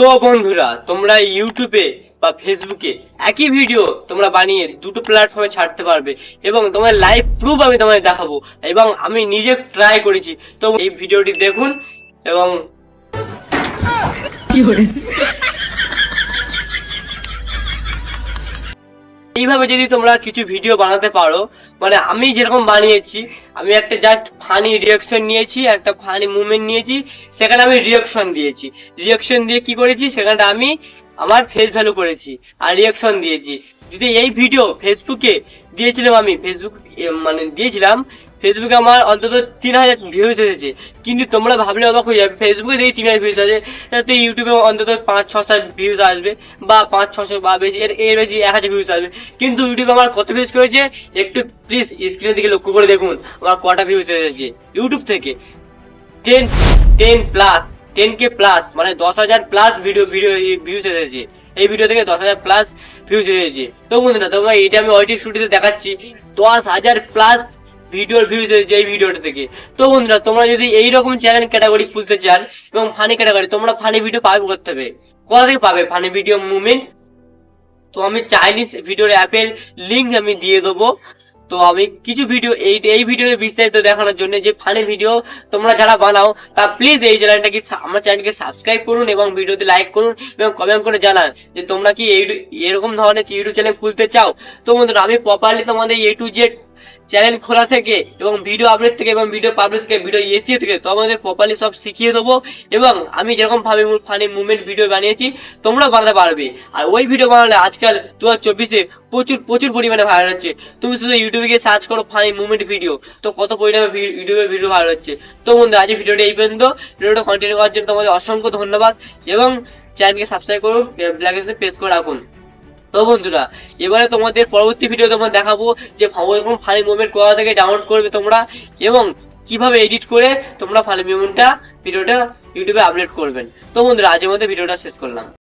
তো বন্ধুরা, তোমরা ইউটিউবে বা ফেসবুকে একই ভিডিও তোমরা বানিয়ে দুটো প্ল্যাটফর্মে ছাড়তে পারবে এবং তোমার লাইভ প্রুফ আমি তোমায় দেখাবো এবং আমি নিজে ট্রাই করেছি। তো এই ভিডিওটি দেখুন এবং এইভাবে যদি তোমরা কিছু ভিডিও বানাতে পারো মানে আমি যেরকম বানিয়েছি, আমি একটা জাস্ট ফানি রিয়াকশন নিয়েছি, একটা ফানি মুভমেন্ট নিয়েছি, সেখানে আমি রিয়াকশন দিয়েছি। রিয়াকশন দিয়ে কি করেছি? সেখানে আমি আমার ফেস ভ্যালু করেছি। আর রিয়াকশন দিয়েছি। যদি এই ভিডিও ফেসবুকে দিয়েছিলাম আমি ফেসবুক মানে দিয়েছিলাম ফেসবুকে আমার অন্তত তিন হাজার ভিউজ এসেছে। কিন্তু তোমরা ভাবলে অবাক হয়ে যাবে ফেসবুকে দেখি তিন হাজার ভিউজ আছে তো ইউটিউবে অন্তত পাঁচ ছশো ভিউজ আসবে, বা পাঁচ ছশো বা বেশি, এর এর বেশি এক হাজার ভিউজ আসবে। কিন্তু ইউটিউবে আমার কত ভিউজ করেছে? একটু প্লিজ স্ক্রিনের দিকে লক্ষ্য করে দেখুন, আমার কটা ভিউজ এসেছে। ইউটিউব থেকে ten ten plus ten K plus মানে দশ হাজার প্লাস ভিডিও ভিডিও ভিউজ এসেছে। এই ভিডিও থেকে দশ হাজার প্লাস ভিউজ হয়েছে তো বন্ধুরা, তোমরা এটা আমি ওয়াইটি শুটিতে দেখাচ্ছি, দশ হাজার প্লাস ভিডিওর ভিউজ হয়েছে এই ভিডিওটা থেকে। তো বন্ধুরা, তোমরা যদি এইরকম চ্যানেল ক্যাটাগরি খুলতে চান এবং ফানি ক্যাটাগরি তোমরা ফানি ভিডিও পাবে করতে হবে কোথা থেকে পাবে ফানি ভিডিও মুভমেন্ট তো আমি চাইনিজ ভিডিওর অ্যাপের লিঙ্ক আমি দিয়ে দেবো। তো আমি কিছু ভিডিও এই এই ভিডিওতে বিস্তারিত দেখানোর জন্য যে ফানি ভিডিও তোমরা যারা বানাও, তা প্লিজ এই চ্যানেলটাকে আমার চ্যানেলকে সাবস্ক্রাইব করুন এবং ভিডিওতে লাইক করুন এবং কমেন্ট করে জানান যে তোমরা কি এই, এরকম ধরনের ইউটিউব চ্যানেল খুলতে চাও? তো বন্ধুরা, আমি প্রপারলি তোমাদের এ টু জেড চ্যানেল খোলা থেকে এবং ভিডিও আপলোড থেকে এবং ভিডিও পাবলিশ থেকে ভিডিও এসিও থেকে তোমাদের প্রপারলি সব শিখিয়ে দেবো। এবং আমি যেরকমভাবে ফানি মুভমেন্ট ভিডিও বানিয়েছি তোমরা বানাতে পারবে। আর ওই ভিডিও বানালে আজকাল দু হাজার চব্বিশে প্রচুর প্রচুর পরিমাণে ভাইরাল হচ্ছে। তুমি শুধু ইউটিউবে গিয়ে সার্চ করো ফানি মুভমেন্ট ভিডিও তো কত পরিমাণে ইউটিউবে ভিডিও ভাইরাল হচ্ছে। তো বন্ধু আজ ভিডিওটা এই পর্যন্ত। ভিডিওটা কন্টিনিউ করার জন্য তোমাদের অসংখ্য ধন্যবাদ। এবং চ্যানেলকে সাবস্ক্রাইব করুন ব্ল্যাক প্রেস করে রাখুন। তো বন্ধুরা, এবারে তোমাদের পরবর্তী ভিডিও তোমরা দেখাবো যে এরকম ফাইল মুভমেন্ট কোথা থেকে ডাউনলোড করবে তোমরা এবং কীভাবে এডিট করে তোমরা ফাইল মুভমেন্টটা ভিডিওটা ইউটিউবে আপলোড করবেন। তো বন্ধুরা আজের মধ্যে ভিডিওটা শেষ করলাম।